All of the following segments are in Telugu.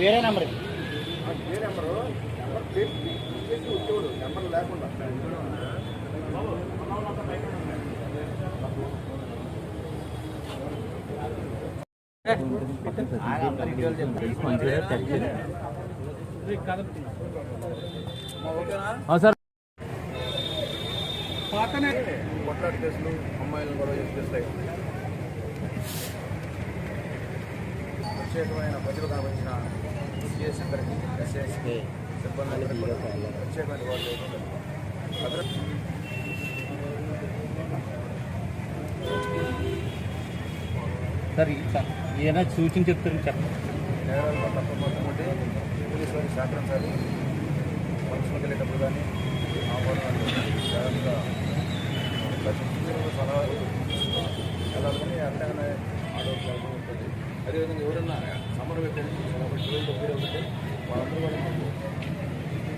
వేరే నెంబర్. ఏ నెంబరు నెంబర్ ప్లేట్ చేసి వచ్చేవాడు నెంబర్ లేకుండా సార్. కొట్లాట కేసులు అమ్మాయిలను గొడవ చేసి చేస్తాయి. ప్రత్యేకమైన ప్రజలు కనిపించిన సిఎస్ అందరికీ ఎస్ఎస్ సిబ్బంది ప్రత్యేకమైన వాళ్ళు భద్రత సార్ ఏదైనా సూచన చెప్తారు చెప్పండి. నేరాలు తప్పకపోతే పోలీసు వారికి సహకరించాలి ఫంక్షన్కి వెళ్ళేటప్పుడు కానీ ఆహ్వానాలు జాగ్రత్తగా అదేవిధంగా ఎవరైనా సమరవేత్తలు కాబట్టి వాళ్ళందరూ కూడా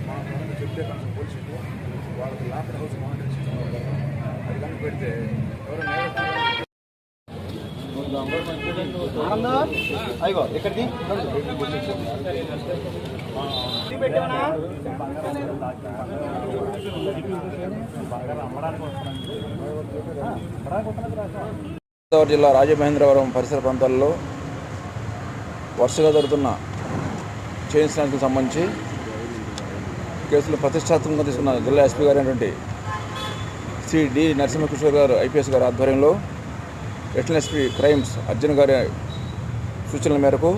మనం చెప్తే కనుక పోలీసులు వాళ్ళకి లాకర్ హౌస్ మానిటర్ చేస్తున్నారు అది కనుక పెడితే ఎవరైనా అయ్యో ఎక్కడికి గోదావరి జిల్లా రాజమహేంద్రవరం పరిసర ప్రాంతాల్లో వరుసగా జరుగుతున్న చైన్ స్నాచ్కి సంబంధించి కేసులు ప్రతిష్టాత్మకంగా తీసుకున్న జిల్లా ఎస్పీ గారు అయినటువంటి శ్రీ డి నరసింహకిషోర్ గారు ఐపీఎస్ గారి ఆధ్వర్యంలో ఎట్లన్ ఎస్పీ క్రైమ్స్ అర్జున్ గారి సూచనల మేరకు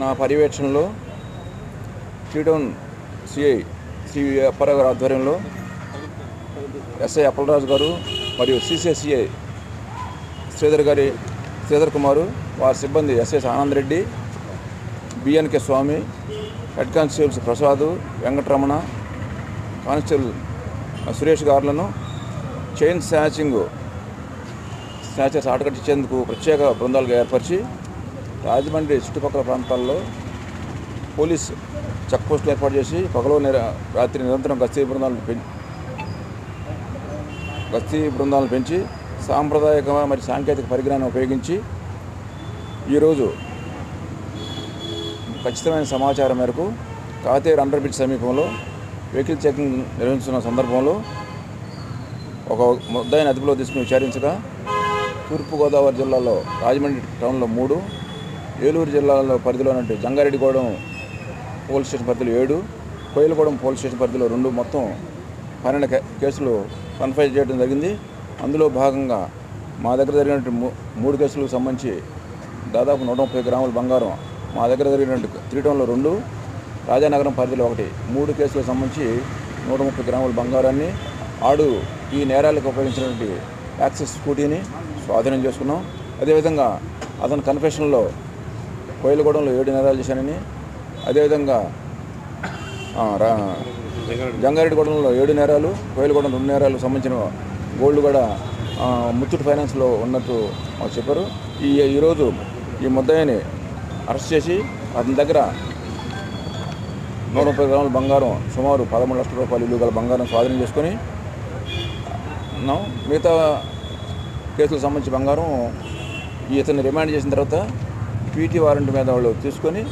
నా పర్యవేక్షణలో టీటౌన్ సిఐ శ్రీ అప్పారావు గారి ఆధ్వర్యంలో ఎస్ఐ అప్పలరాజు గారు మరియు సిసిఎస్సిఐ శ్రీధర్ గారి శ్రీధర్ కుమారు వారి సిబ్బంది SS Anand Reddy BNK Swamy head constables Prasad Venkataramana constable Suresh గారులను chain snatching snatchers ఆటకట్టించేందుకు ప్రత్యేక బృందాలుగా ఏర్పరిచి రాజమండ్రి చుట్టుపక్కల ప్రాంతాల్లో పోలీస్ చెక్ పోస్టులు ఏర్పాటు చేసి పగలు రాత్రి నిరంతరం గస్తీ బృందాలను పెంచి గస్తీ బృందాలను పెంచి సాంప్రదాయక మరియు సాంకేతిక పరిజ్ఞానం ఉపయోగించి ఈరోజు ఖచ్చితమైన సమాచారం మేరకు కాతేరు అండర్ బ్రిడ్జ్ సమీపంలో వెహికల్ చెకింగ్ నిర్వహిస్తున్న సందర్భంలో ఒక ముద్దాయిని అదుపులో తీసుకుని విచారించగా తూర్పుగోదావరి జిల్లాలో రాజమండ్రి టౌన్లో మూడు ఏలూరు జిల్లాలో పరిధిలో ఉన్నట్టు జంగారెడ్డిగూడెం పోలీస్ స్టేషన్ పరిధిలో ఏడు కోయిలగూడెం పోలీస్ స్టేషన్ పరిధిలో రెండు మొత్తం పన్నెండు కే- కేసులు కన్ఫైజ్ చేయడం జరిగింది. అందులో భాగంగా మా దగ్గర జరిగినటువంటి మూ- మూడు కేసులకు సంబంధించి దాదాపు నూట ముప్పై గ్రాముల బంగారం మా దగ్గర జరిగినటువంటి త్రీ రెండు రాజానగరం పరిధిలో ఒకటి. మూడు కేసులకు సంబంధించి నూట ముప్పై గ్రాముల బంగారాన్ని ఆడు ఈ నేరాలకు ఉపయోగించినటువంటి యాక్సెస్ స్కూటీని స్వాధీనం చేసుకున్నాం. అదేవిధంగా అతని కన్ఫెషన్లో కోయిలగూడెంలో ఏడు నేరాలు చేశానని అదేవిధంగా రా జంగారెడ్డిగూడెంలో ఏడు నేరాలు కోయిలగూడెం రెండు నేరాలు సంబంధించిన గోల్డ్ కూడా ఆ, ముత్తూట్ ఫైనాన్స్లో ఉన్నట్టు చెప్పారు. ఈ ఈరోజు ఈ ముద్దాయిని అరెస్ట్ చేసి అతని దగ్గర నూట ముప్పై గ్రాముల బంగారం సుమారు పదమూడు లక్షల రూపాయలు ఇల్లు గల బంగారం స్వాధీనం చేసుకొని మిగతా కేసులకు సంబంధించి బంగారం ఈ ఇతన్ని రిమాండ్ చేసిన తర్వాత పీటీ వారెంట్ మీద వాళ్ళు తీసుకొని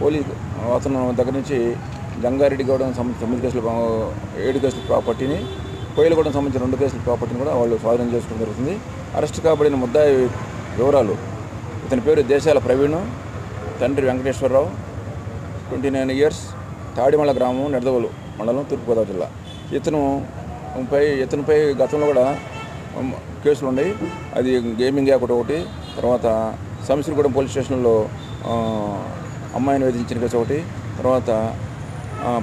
పోలీస్ అతను దగ్గర నుంచి జంగారెడ్డి గౌడకు సంబంధించి తొమ్మిది కేసులు ఏడు కేసుల ప్రాపర్టీని కోయిలగూడెం సంబంధించిన రెండు కేసుల ప్రాపర్టీని కూడా వాళ్ళు స్వాధీనం చేసుకోవడం జరుగుతుంది. అరెస్ట్ కాబడిన ముద్దాయి వివరాలు. ఇతని పేరు దేశాల ప్రవీణ్ తండ్రి Venkateswararao twenty nine years Tadimala గ్రామం నెడదవోలు మండలం తూర్పుగోదావరి జిల్లా. ఇతను పై ఇతనిపై గతంలో కూడా కేసులు ఉన్నాయి. అది గేమింగ్ యాక్ట్ ఒకటి తర్వాత సంసిరిగూడెం పోలీస్ స్టేషన్లో అమ్మాయిని వేధించిన కేసు ఒకటి తర్వాత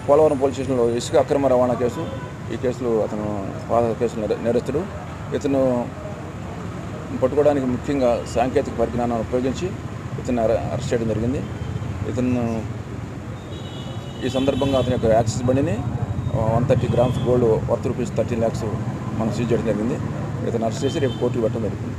పోలవరం పోలీస్ స్టేషన్లో ఇసుక అక్రమ రవాణా కేసు ఈ కేసులు అతను పాత కేసులు నేరస్తుడు. ఇతను పట్టుకోవడానికి ముఖ్యంగా సాంకేతిక పరిజ్ఞానాన్ని ఉపయోగించి ఇతను అరె- అరెస్ట్ చేయడం జరిగింది. ఇతను ఈ సందర్భంగా అతని యొక్క యాక్సిస్ బండిని one thirty grams gold worth rupees thirteen lakhs మనం సీజ్ చేయడం జరిగింది. ఇతను అరెస్ట్ చేసి రేపు కోర్టుకు పెట్టడం జరుగుతుంది.